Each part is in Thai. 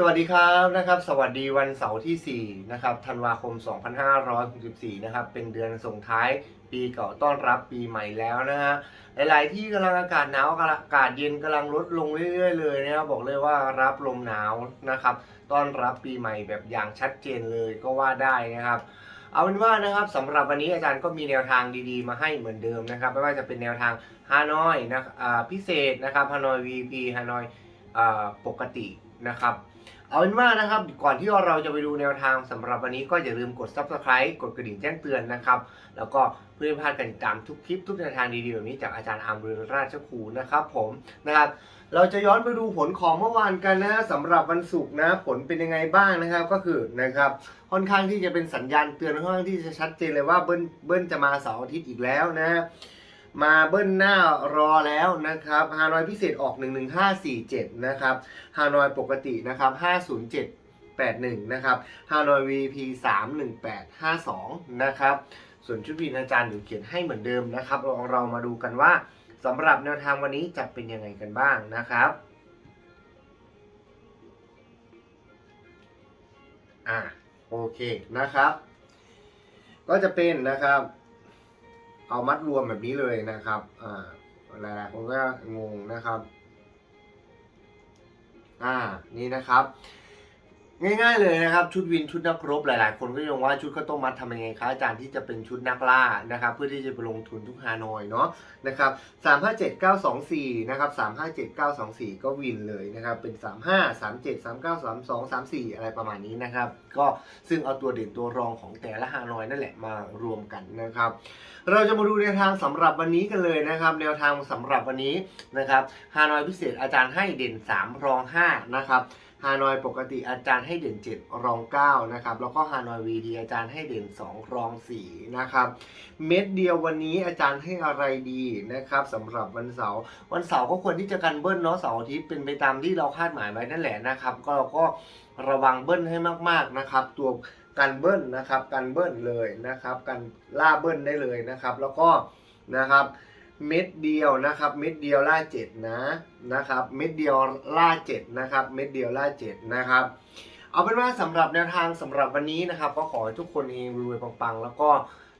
สวัสดีครับนะครับสวัสดีวันเสาร์ที่ 4 นะครับธันวาคม 2564 นะครับ เป็นเดือนส่งท้ายปีเก่าต้อนรับปีใหม่แล้วนะฮะหลาย ๆ ที่กำลังอากาศหนาวอากาศเย็นกำลังลดลงเรื่อย ๆ เลยนะครับบอกเลยว่ารับลมหนาวนะครับ ต้อนรับปีใหม่แบบอย่างชัดเจนเลยก็ว่าได้นะครับเอาเป็นว่านะครับสำหรับวันนี้อาจารย์ก็มีแนวทางดีๆ มาให้เหมือนเดิมนะครับไม่ว่าจะเป็นแนวทางฮานอยนะพิเศษนะครับฮานอย VP ฮานอยปกตินะครับ เอาเป็นว่านะครับ ก่อนที่เราจะไปดูแนวทางสำหรับวันนี้ก็อย่าลืมกด subscribe กดกระดิ่งแจ้งเตือนนะครับ แล้วก็เพื่อไม่พลาดการติดตามทุกคลิปทุกแนวทางดีๆแบบนี้จากอาจารย์อาร์มเรืองราชครูนะครับ ผมนะครับเราจะย้อนไปดูผลของเมื่อวานกันนะสำหรับวันศุกร์นะผลเป็นยังไงบ้างนะครับก็คือนะครับค่อนข้างที่จะเป็นสัญญาณเตือนค่อนข้างที่จะชัดเจนเลยว่าเบิ้ลเบิ้ลจะมาเสาร์อาทิตย์อีกแล้วนะ มาเบิ้ลหน้ารอแล้วนะครับฮานอยพิเศษออก 11547 นะครับฮานอยปกตินะครับ 50781 นะครับฮานอย VP 31852 นะครับ ส่วนชุดวินอาจารย์อยู่เขียนให้เหมือนเดิมนะครับเราเรามาดูกันว่าสำหรับแนวทางวันนี้จะเป็นยังไงกันบ้างนะครับอ่าโอเคนะครับ ก็จะเป็นนะครับ เอามัดรวมแบบนี้เลยนะครับอ่าหลายๆคนก็งงนะครับ อ่า นี่นะครับ ง่ายๆเลยนะครับชุดวินชุดนักรบหลายๆ คนก็ยังว่าชุดข้าวต้มมัดทำยังไงคะอาจารย์ที่จะเป็นชุดนักล่านะครับเพื่อที่จะไปลงทุนทุกฮานอยเนาะนะครับสามห้าเจ็ดเก้าสองสี่นะครับสามห้าเจ็ดเก้าสองสี่ก็วินเลยนะครับเป็นสามห้าสามเจ็ดสามเก้าสามสองสามสี่อะไรประมาณนี้นะครับก็ซึ่งเอาตัวเด่นตัวรองของแต่ละฮานอยนั่นแหละมารวมกันนะครับเราจะมาดูแนวทางสำหรับวันนี้กันเลยนะครับแนวทางสำหรับวันนี้นะครับฮานอยพิเศษอาจารย์ให้เด่น 3 รอง5นะครับ ฮานอยปกติอาจารย์ให้เด่น 7 รอง 9 นะครับ แล้วก็ฮานอยวีดีอาจารย์ให้เด่น 2 รอง 4 นะครับ เม็ดเดียววันนี้อาจารย์ให้อะไรดีนะครับสำหรับวันเสาร์วันเสาร์ก็ควรที่จะกันเบิ้ลเนาะเสาร์อาทิตย์เป็นไปตามที่เราคาดหมายไว้นั่นแหละนะครับ ก็เราก็ระวังเบิ้ลให้มากๆนะครับ ตัวกันเบิ้ลนะครับกันเบิ้ลเลยนะครับกันล่าเบิ้ลได้เลยนะครับ แล้วก็นะครับ เม็ดเดียวนะครับ เม็ดเดียวล่าเจ็ดนะนะครับ เม็ดเดียวล่าเจ็ดนะครับ เม็ดเดียวล่าเจ็ดนะครับ เอาเป็นว่าสำหรับแนวทางสำหรับวันนี้นะครับ ก็ขอให้ทุกคนเองรวยปังๆ แล้วก็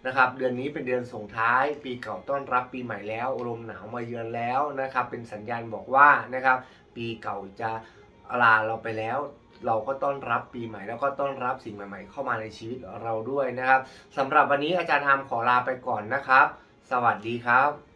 นะครับเดือนนี้เป็นเดือนส่งท้ายปีเก่าต้อนรับปีใหม่แล้วลมหนาวมาเยือนแล้วนะครับ เป็นสัญญาณบอกว่านะครับ ปีเก่าจะลาเราไปแล้ว เราก็ต้อนรับปีใหม่ แล้วก็ต้อนรับสิ่งใหม่ ๆ เข้ามาในชีวิตเราด้วยนะครับสำหรับวันนี้อาจารย์ทามขอลาไปก่อนนะครับ สวัสดีครับ